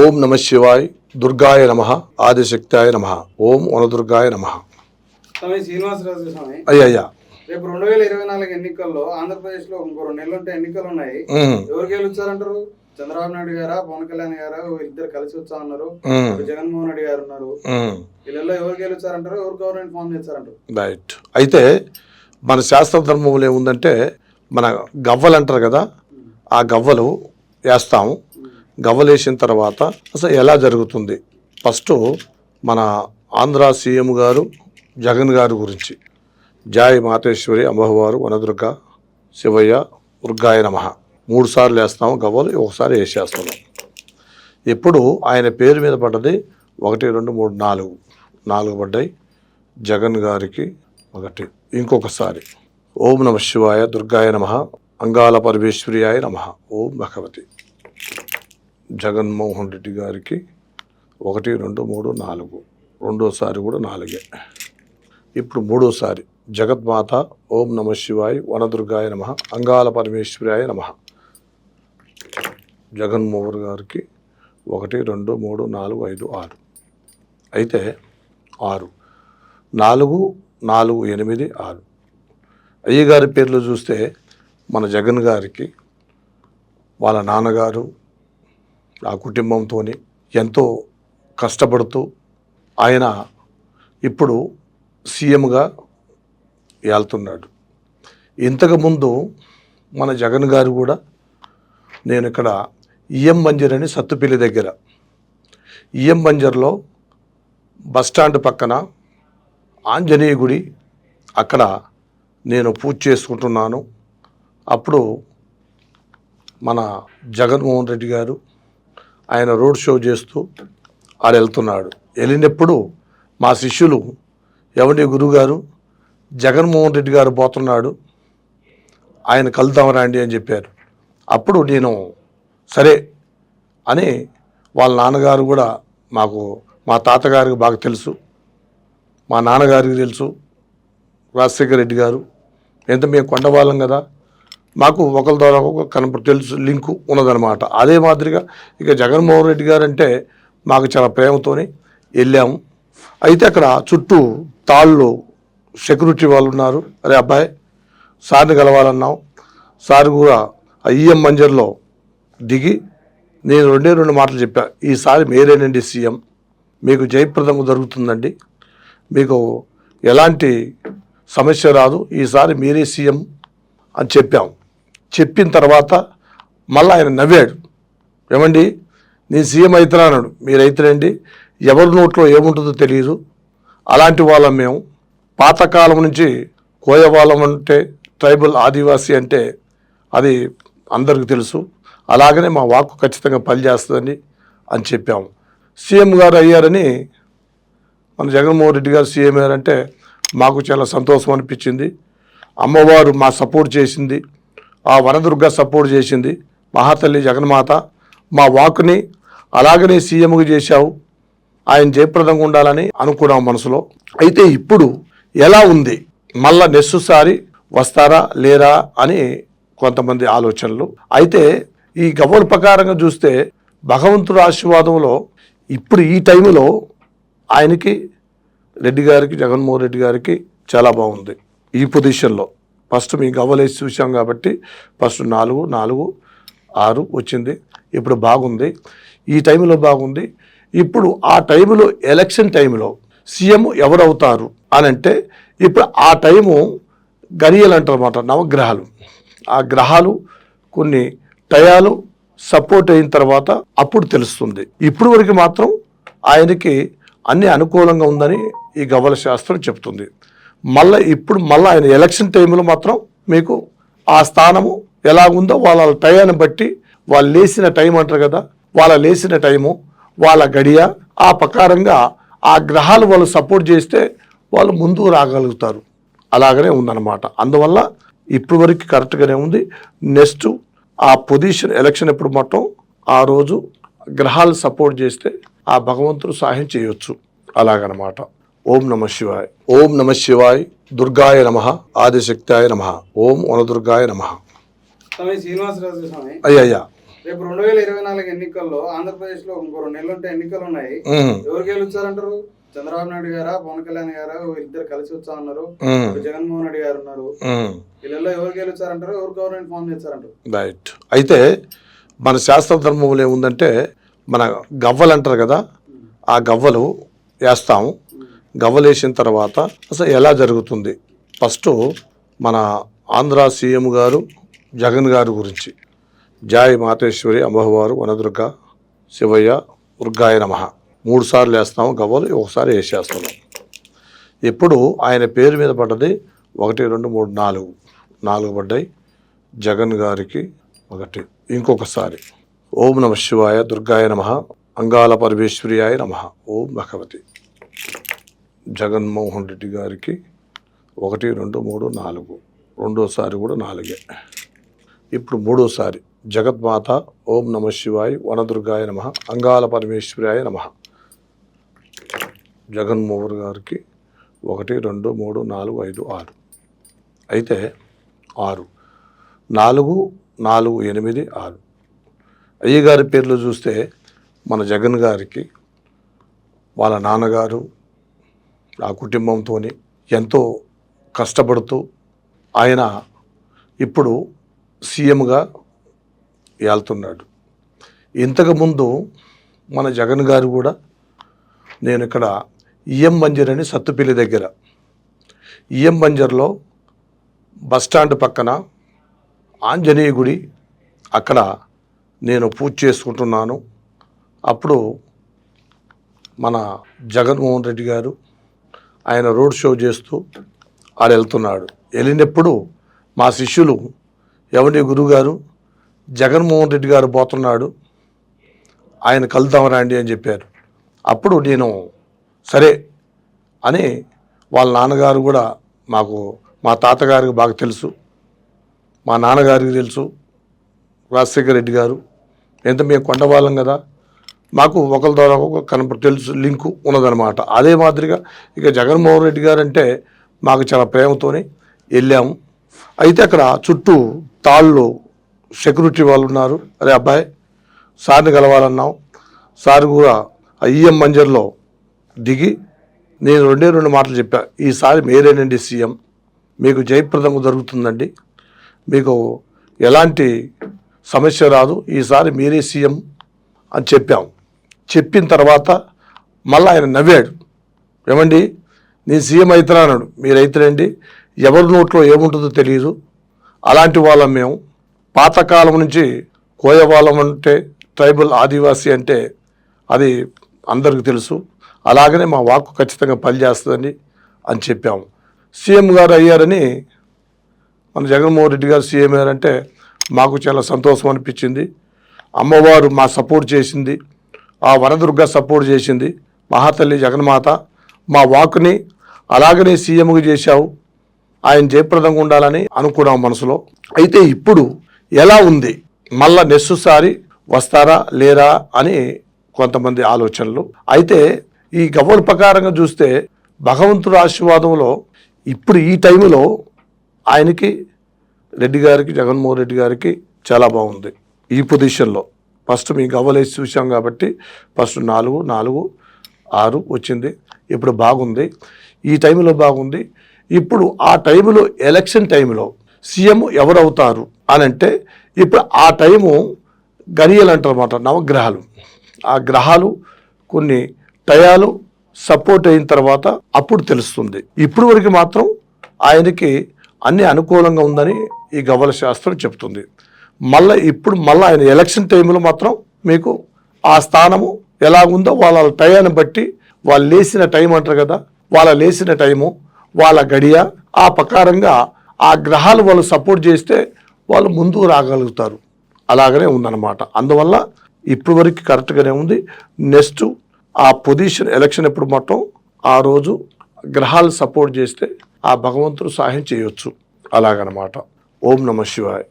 ఓం నమ శివాయ్ దుర్గాయ నమ ఆదిశక్తాయ నమ ఓం వనదుర్గాయ నమ. స్వామి శ్రీనివాసరాజు స్వామి అయ్యయ్యా రేపు రెండు వేల ఇరవై నాలుగు ఎన్నికల్లో ఆంధ్రప్రదేశ్లో ఇంకో రెండు నెలలు ఉంటే ఎన్నికలు ఉన్నాయి. ఎవరు గెలుస్తారంటారు చంద్రబాబు నాయుడు గారా పవన్ కళ్యాణ్ గారా? ఇద్దరు కలిసి వచ్చా ఉన్నారు జగన్మోహన్ రెడ్డి గారు ఉన్నారు. వీళ్ళల్లో ఎవరు గెలుస్తారంటారు ఎవరు గవర్నమెంట్ ఫామ్ చేస్తారంటారు రైట్. అయితే మన శాస్త్ర ధర్మంలో ఏముందంటే మన గవ్వలు అంటారు కదా ఆ గవ్వలు వేస్తాము. గవ్వలేసిన తర్వాత అసలు ఎలా జరుగుతుంది? ఫస్ట్ మన ఆంధ్ర సీఎం గారు జగన్ గారి గురించి. జాయ్ మాతేశ్వరి అమ్మవారు వనదుర్గ శివయ్య దుర్గాయ నమ. మూడు సార్లు వేస్తాము గవ్వలు ఒకసారి వేసేస్తున్నాం. ఇప్పుడు ఆయన పేరు మీద పడ్డది? ఒకటి రెండు మూడు నాలుగు. నాలుగు పడ్డాయి. జగన్ గారికి ఒకటి ఇంకొకసారి. ఓం నమ శివాయ దుర్గాయ నమ. అంగాల పరమేశ్వర్యాయ నమ. ఓం భగవతి. జగన్మోహన్ రెడ్డి గారికి ఒకటి రెండు మూడు నాలుగు. రెండోసారి కూడా నాలుగే. ఇప్పుడు మూడోసారి. జగత్మాత ఓం నమ శివాయ వనదుర్గాయ నమ అంగాల పరమేశ్వరాయ నమ. జగన్మోహన్ గారికి ఒకటి రెండు మూడు నాలుగు ఐదు ఆరు. అయితే ఆరు. నాలుగు నాలుగు ఎనిమిది ఆరు. అయ్యగారి పేర్లు చూస్తే మన జగన్ గారికి వాళ్ళ నాన్నగారు ఆ కుటుంబంతో ఎంతో కష్టపడుతూ ఆయన ఇప్పుడు సీఎంగా వెళ్తున్నాడు ఇంతకుముందు మన జగన్ గారు కూడా నేను ఇక్కడ ఈఎం బంజర్ అని సత్తుపల్లి దగ్గర. ఈఎం బంజర్లో బస్టాండ్ పక్కన ఆంజనేయ గుడి అక్కడ నేను పూజ చేసుకుంటున్నాను. అప్పుడు మన జగన్మోహన్ రెడ్డి గారు ఆయన రోడ్ షో చేస్తూ ఆడ వెళ్తున్నాడు వెళ్ళినప్పుడు మా శిష్యులు ఎవరి గురుగారు జగన్మోహన్ రెడ్డి గారు పోతున్నాడు. ఆయన కలుద్దాం రండి అని చెప్పారు. అప్పుడు నేను సరే అని వాళ్ళ నాన్నగారు కూడా మాకు మా తాతగారికి బాగా తెలుసు. మా నాన్నగారికి తెలుసు. రాజశేఖర రెడ్డి గారు ఎంత మేము కొండవాళ్ళం కదా మాకు ఒకరి ద్వారా ఒక కనప తెలుసు లింకు ఉన్నదనమాట అదే మాదిరిగా ఇక జగన్మోహన్ రెడ్డి గారు అంటే మాకు చాలా ప్రేమతోని వెళ్ళాము. అయితే అక్కడ చుట్టూ తాళ్ళు సెక్యూరిటీ వాళ్ళు ఉన్నారు. అరే అబ్బాయి సార్ని కలవాలన్నాం సార్ కూడా ఈఎం మంజర్లో దిగి నేను రెండే రెండు మాటలు చెప్పా. ఈసారి మీరేనండి సీఎం. మీకు జయప్రదంగా జరుగుతుందండి. మీకు ఎలాంటి సమస్య రాదు. ఈసారి మీరే సీఎం అని చెప్పాం. చెప్పిన తర్వాత మళ్ళీ ఆయన నవ్వాడు. ఏమండి? నేను సీఎం అవుతున్నా అన్నాడు. మీరు అవుతారండి ఎవరి నోట్లో ఏముంటుందో తెలియదు అలాంటి వాళ్ళం మేము. పాతకాలం నుంచి కోయవాళ్ళం అంటే ట్రైబల్ ఆదివాసీ అంటే అది అందరికీ తెలుసు. అలాగనే మా వాక్కు ఖచ్చితంగా పనిచేస్తుందని అని చెప్పాము సీఎం గారు అయ్యారని మన జగన్మోహన్ రెడ్డి గారు సీఎం అయ్యారంటే మాకు చాలా సంతోషం అనిపించింది. అమ్మవారు మా సపోర్ట్ చేసింది. ఆ వనదుర్గ సపోర్ట్ చేసింది. మహాతల్లి జగన్మాత మా వాక్ని అలాగనే సీఎంగా చేశావు. ఆయన జయప్రదంగా ఉండాలని అనుకున్నాం మనసులో. అయితే ఇప్పుడు ఎలా ఉంది? మళ్ళా నెస్సుసారి వస్తారా లేరా అని కొంతమంది ఆలోచనలు. అయితే ఈ గవ్వల ప్రకారంగా చూస్తే భగవంతుడు ఆశీర్వాదంలో ఇప్పుడు ఈ టైంలో ఆయనకి రెడ్డి గారికి జగన్మోహన్ రెడ్డి గారికి చాలా బాగుంది. ఈ పొజిషన్లో. ఫస్ట్ మీ గవ్వలేసి చూసాం కాబట్టి ఫస్ట్ నాలుగు నాలుగు ఆరు వచ్చింది. ఇప్పుడు బాగుంది. ఈ టైంలో బాగుంది. ఇప్పుడు ఆ టైంలో ఎలక్షన్ టైంలో సీఎం ఎవరవుతారు అని అంటే ఇప్పుడు ఆ టైము గరియలు అంటారన్నమాట నవగ్రహాలు. ఆ గ్రహాలు కొన్ని టయాలు సపోర్ట్ అయిన తర్వాత అప్పుడు తెలుస్తుంది. ఇప్పుడు వరకు మాత్రం ఆయనకి అన్ని అనుకూలంగా ఉందని ఈ గవ్వల శాస్త్రం చెప్తుంది. మళ్ళీ ఇప్పుడు మళ్ళీ ఆయన ఎలక్షన్ టైంలో మాత్రం మీకు ఆ స్థానము ఎలా ఉందో వాళ్ళ టయాన్ని బట్టి వాళ్ళు లేచిన టైం అంటారు కదా వాళ్ళ లేచిన టైము వాళ్ళ గడియ ఆ ప్రకారంగా ఆ గ్రహాలు వాళ్ళు సపోర్ట్ చేస్తే వాళ్ళు ముందుకు రాగలుగుతారు. అలాగనే ఉందన్నమాట. అందువల్ల ఇప్పుడు వరకు కరెక్ట్గానే ఉంది. నెక్స్ట్ ఆ పొజిషన్ ఎలక్షన్ ఎప్పుడు మొత్తం ఆ రోజు గ్రహాలు సపోర్ట్ చేస్తే ఆ భగవంతుడు సహాయం చేయొచ్చు. అలాగనమాట ఓం నమ శివాయ్. ఓం నమ శివాయ్. దుర్గాయ నమ. ఆదిశక్తాయ నమ. ఓం వనదుర్గాయ నమ. శ్రీనివాసరాజు స్వామి అయ్యయ్యా రేపు రెండు వేల ఇరవై నాలుగు ఎన్నికల్లో ఆంధ్రప్రదేశ్లో ఇంకో రెండు నెలలు ఉంటే ఎన్నికలు ఉన్నాయి ఉమ్, ఎవరు గెలుస్తారంటారు? చంద్రబాబు నాయుడు గారా పవన్ కళ్యాణ్ గారా? ఇద్దరు కలిసి వచ్చా ఉన్నారు జగన్మోహన్ రెడ్డి గారు ఉన్నారు. ఉమ్. వీళ్ళలో ఎవరు గెలుస్తారంటారు? ఎవరు గవర్నమెంట్ ఫామ్ చేస్తారంటారు? రైట్. అయితే మన శాస్త్ర ధర్మంలో ఏముందంటే మన గవ్వలు అంటారు కదా ఆ గవ్వలు వేస్తాము. గవ్వలేసిన తర్వాత అసలు ఎలా జరుగుతుంది? ఫస్ట్ మన ఆంధ్ర సీఎం గారు జగన్ గారి గురించి. జాయ్ మాతేశ్వరి అమ్మవారు వనదుర్గ శివయ్య దుర్గాయ నమ. మూడు సార్లు వేస్తాము గవ్వలు ఒకసారి వేసేస్తున్నాం. ఇప్పుడు ఆయన పేరు మీద పడ్డది? ఒకటి రెండు మూడు నాలుగు. నాలుగు పడ్డాయి. జగన్ గారికి ఒకటి ఇంకొకసారి. ఓం నమ శివాయ దుర్గాయ నమ. అంగాల పరమేశ్వరియాయ నమ. ఓం భగవతి. జగన్మోహన్ రెడ్డి గారికి ఒకటి రెండు మూడు నాలుగు. రెండోసారి కూడా నాలుగే. ఇప్పుడు మూడోసారి. జగత్మాత ఓం నమ శివాయ వనదుర్గాయ నమ అంగాల పరమేశ్వరాయ నమ. జగన్మోహన్ గారికి ఒకటి రెండు మూడు నాలుగు ఐదు ఆరు. అయితే ఆరు. నాలుగు నాలుగు ఎనిమిది ఆరు. అయ్యగారి పేర్లు చూస్తే మన జగన్ గారికి వాళ్ళ నాన్నగారు ఆ కుటుంబంతో ఎంతో కష్టపడుతూ ఆయన ఇప్పుడు సీఎంగా వెళ్తున్నాడు ఇంతకుముందు మన జగన్ గారు కూడా నేను ఇక్కడ ఈఎం బంజర్ అని సత్తుపల్లి దగ్గర. ఈఎం బంజర్లో బస్టాండ్ పక్కన ఆంజనేయ గుడి అక్కడ నేను పూజ చేసుకుంటున్నాను. అప్పుడు మన జగన్మోహన్ రెడ్డి గారు ఆయన రోడ్ షో చేస్తూ ఆడ వెళ్తున్నాడు. వెళ్ళినప్పుడు మా శిష్యులు ఎవరి గురుగారు జగన్మోహన్ రెడ్డి గారు పోతున్నాడు. ఆయన కలుద్దాం రండి అని చెప్పారు. అప్పుడు నేను సరే అని వాళ్ళ నాన్నగారు కూడా మాకు మా తాతగారికి బాగా తెలుసు. మా నాన్నగారికి తెలుసు. రాజశేఖర రెడ్డి గారు ఎంత మేము కొండవాళ్ళం కదా మాకు ఒకరి ద్వారా ఒక కనప తెలుసు లింకు ఉన్నదనమాట అదే మాదిరిగా ఇక జగన్మోహన్ రెడ్డి గారు అంటే మాకు చాలా ప్రేమతోనే వెళ్ళాము. అయితే అక్కడ చుట్టూ తాళ్ళు సెక్యూరిటీ వాళ్ళు ఉన్నారు అరే అబ్బాయి సార్ని కలవాలన్నాం సార్ కూడా ఐఎం ఈఎం మంజర్లో దిగి నేను రెండే రెండు మాటలు చెప్పా. ఈసారి మీరేనండి సీఎం. మీకు జయప్రదంగా జరుగుతుందండి. మీకు ఎలాంటి సమస్య రాదు. ఈసారి మీరే సీఎం అని చెప్పాం చెప్పిన తర్వాత మళ్ళీ ఆయన నవ్వాడు. ఏమండి? నేను సీఎం అవుతున్నా అన్నాడు. మీరు అవుతారండి ఎవరి నోట్లో ఏముంటుందో తెలియదు అలాంటి వాళ్ళం మేము. పాతకాలం నుంచి కోయవాళ్ళం అంటే ట్రైబల్ ఆదివాసీ అంటే అది అందరికీ తెలుసు. అలాగనే మా వాక్కు ఖచ్చితంగా పనిచేస్తుందని అని చెప్పాము. సీఎం గారు అయ్యారని మన జగన్మోహన్ రెడ్డి గారు సీఎం అయ్యారంటే మాకు చాలా సంతోషం అనిపించింది. అమ్మవారు మా సపోర్ట్ చేసింది. ఆ వనదుర్గ సపోర్ట్ చేసింది. మహాతల్లి జగన్మాత మా వాక్ని అలాగనే సీఎంగా చేశావు. ఆయన జయప్రదంగా ఉండాలని అనుకున్నాం మనసులో. అయితే ఇప్పుడు ఎలా ఉంది? మళ్ళా నెస్సుసారి వస్తారా లేరా అని కొంతమంది ఆలోచనలు. అయితే ఈ గవ్వల ప్రకారంగా చూస్తే భగవంతుడు ఆశీర్వాదంలో ఇప్పుడు ఈ టైంలో ఆయనకి రెడ్డి గారికి జగన్మోహన్ రెడ్డి గారికి చాలా బాగుంది ఈ పొజిషన్లో. ఫస్ట్ మీ గవ్వలేసి చూసాం కాబట్టి ఫస్ట్ నాలుగు నాలుగు ఆరు వచ్చింది. ఇప్పుడు బాగుంది. ఈ టైంలో బాగుంది. ఇప్పుడు ఆ టైంలో ఎలక్షన్ టైంలో సీఎం ఎవరు అవుతారు అని అంటే ఇప్పుడు ఆ టైము గడియలు అంటారన్నమాట నవగ్రహాలు. ఆ గ్రహాలు కొన్ని టయాలు సపోర్ట్ అయిన తర్వాత అప్పుడు తెలుస్తుంది. ఇప్పుడు వరకు మాత్రం ఆయనకి అన్ని అనుకూలంగా ఉందని ఈ గవ్వల శాస్త్రం చెప్తుంది. మళ్ళీ ఇప్పుడు మళ్ళీ ఆయన ఎలక్షన్ టైంలో మాత్రం మీకు ఆ స్థానము ఎలా ఉందో వాళ్ళ టయాన్ని బట్టి వాళ్ళు లేచిన టైం అంటారు కదా వాళ్ళ లేచిన టైము వాళ్ళ గడియ ఆ ప్రకారంగా ఆ గ్రహాలు వాళ్ళు సపోర్ట్ చేస్తే వాళ్ళు ముందుకు రాగలుగుతారు. అలాగనే ఉందన్నమాట. అందువల్ల ఇప్పుడు వరకు కరెక్ట్గానే ఉంది. నెక్స్ట్ ఆ పొజిషన్ ఎలక్షన్ ఎప్పుడు మొత్తం ఆ రోజు గ్రహాలు సపోర్ట్ చేస్తే ఆ భగవంతుడు సహాయం చేయొచ్చు. అలాగనమాట ఓం నమ శివాయ్.